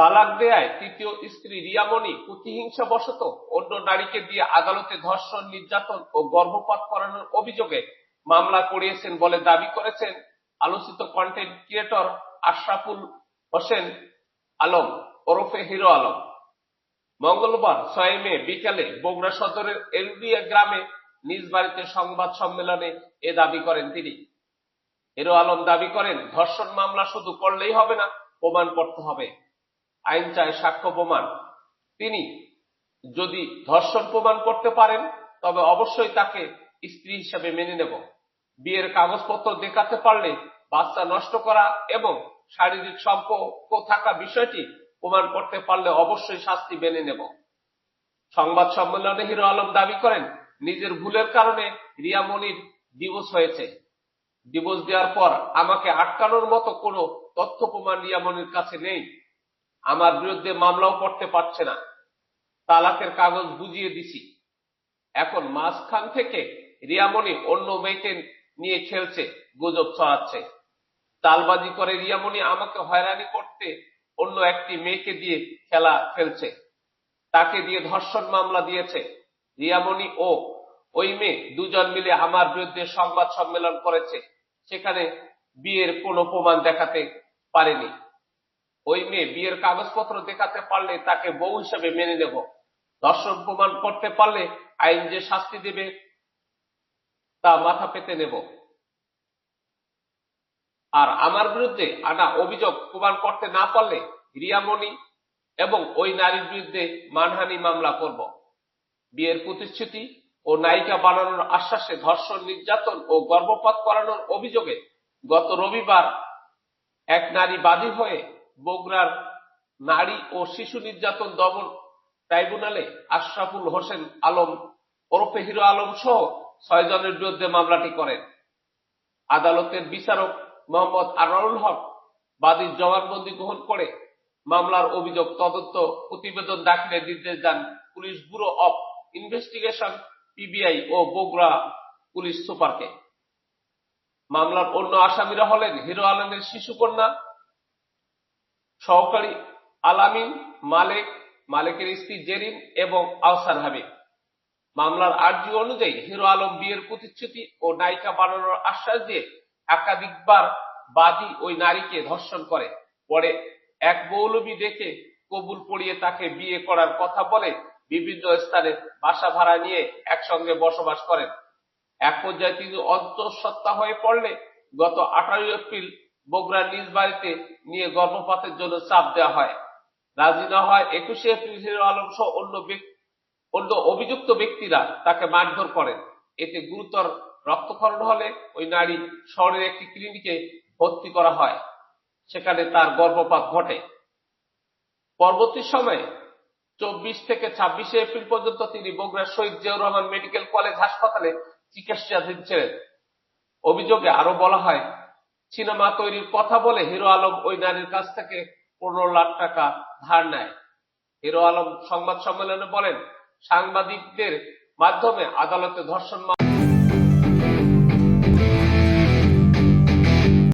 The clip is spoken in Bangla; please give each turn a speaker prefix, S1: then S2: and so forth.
S1: তালাক দেয়ায় তৃতীয় স্ত্রী রিয়ামণি প্রতিহিংসা বশত অন্য নারীকে দিয়ে আদালতে ধর্ষণ, নির্যাতন ও গর্ভপাত করানোর অভিযোগে মামলা করিয়েছেন বলে দাবি করেছেন আলোচিত কন্টেন্ট ক্রিয়েটর আশরাফুল হোসেন আলম, ওরফে হিরো আলম। মঙ্গলবার ছয় মে বিকালে বগুড়া সদরের এলবিয়া গ্রামে নিজ বাড়িতে সংবাদ সম্মেলনে এ দাবি করেন তিনি। হিরো আলম দাবি করেন, ধর্ষণ মামলা শুধু করলেই হবে না প্রমাণ করতে হবে। আইন চায় সাক্ষ্য প্রমাণ। তিনি যদি ধর্ষণ প্রমাণ করতে পারেন, তবে অবশ্যই তাকে স্ত্রী হিসেবে মেনে নেব। বিয়ের কাগজপত্র দেখাতে পারলে বাচ্চা নষ্ট করা এবং শারীরিক সম্পর্ক থাকা বিষয়টি প্রমাণ করতে পারলে অবশ্যই শাস্তি মেনে নেব। সংবাদ সম্মেলনে হিরো আলম দাবি করেন, নিজের ভুলের কারণে রিয়ামণির ডিভোর্স হয়েছে। ডিভোর্স দেওয়ার পর আমাকে আটকানোর মতো কোনো তথ্য প্রমাণ রিয়ামণির কাছে নেই। আমার বিরুদ্ধে মামলাও করতে পারছে না। তালাকের কাগজ বুঝিয়ে দিছি। এখন মাঝখান থেকে রিয়ামণি অন্য মেয়েকে নিয়ে খেলছে, গুজব ছড়াচ্ছে। তালবাজি করে রিয়ামণি আমাকে হয়রানি করতে অন্য একটি মেয়েকে দিয়ে খেলা খেলছে। তাকে দিয়ে ধর্ষণ মামলা দিয়েছে। রিয়ামণি ও ওই মেয়ে দুজন মিলে আমার বিরুদ্ধে সংবাদ সম্মেলন করেছে। সেখানে বিয়ের কোনো প্রমাণ দেখাতে পারেনি। ওই মেয়ে বিয়ের কাগজপত্র দেখাতে পারলে তাকে বউ হিসেবে মেনে নেব। ধর্ষণ প্রমাণ করতে পারলে আইন যে শাস্তি দেবে, তা মাথা পেতে নেব। আর আমার বিরুদ্ধে আনা অভিযোগ প্রমাণ করতে না পারলে রিয়ামণি এবং ওই নারীর বিরুদ্ধে মানহানি মামলা করব। বিয়ের প্রতিশ্রুতি ও নায়িকা বানানোর আশ্বাসে ধর্ষণ, নির্যাতন ও গর্ভপাত করানোর অভিযোগে গত রবিবার এক নারী বাদী হয়ে বগুড়ার নারী ও শিশু নির্যাতন দমন ট্রাইব্যুনালে আশরাফুল হোসেন আলম, ওরফে হিরো আলম সহ ছয় জনের বিরুদ্ধে মামলাটি করেন। আদালতের বিচারক মোহাম্মদ আনোয়ারুল হক বাদীর জবানবন্দি গ্রহণ করে মামলার অভিযোগ তদন্ত প্রতিবেদন দাখিলের নির্দেশ দেন police bureau of investigation, PBI O Bogura police সুপারকে। মামলার অন্য আসামিরা হলেন হিরো আলমের শিশুকন্যা সহকারী আলামিন, মালেক, মালেকের স্ত্রী জেরিন এবং আহসান হাবিব মামলার আর্জি অনুযায়ী হিরো আলম বিয়ের প্রতিশ্রুতি ও নায়িকা বানানোর আশ্বাস দিয়ে একাধিকবার বাদী ওই নারীকে ধর্ষণ করে। পরে এক মৌলবী ডেকে কবুল পড়িয়ে তাকে বিয়ে করার কথা বলে বিভিন্ন স্থানে বাসা ভাড়া নিয়ে একসঙ্গে বসবাস করেন। এক পর্যায়ে তিনি অন্তঃসত্ত্বা হয়ে পড়লে গত আঠারোই এপ্রিল বগুড়ার নিজ বাড়িতে নিয়ে গর্ভপাতের জন্য চাপ দেওয়া হয়। রাজি না হয় একুশে এপ্রিল আলম সহ অন্য অন্য অভিযুক্ত ব্যক্তিরা তাকে মারধর করেন। এতে গুরুতর রক্তক্ষরণ হলে ওই নারী শহরের একটি ক্লিনিকে ভর্তি করা হয়। সেখানে তার গর্ভপাত ঘটে। পরবর্তী সময়ে চব্বিশ থেকে ছাব্বিশে এপ্রিল পর্যন্ত তিনি বগুড়া শহীদ জিয়াউর রহমান মেডিকেল কলেজ হাসপাতালে চিকিৎসাধীন ছিলেন। অভিযোগে আরও বলা হয় সিনেমা তৈরির কথা বলে হিরো আলম ওই নারীর কাছ থেকে পনেরো লাখ টাকা ধার নেয়। হিরো আলম সংবাদ সম্মেলনে বলেন, সাংবাদিকদের মাধ্যমে আদালতে ধর্ষণ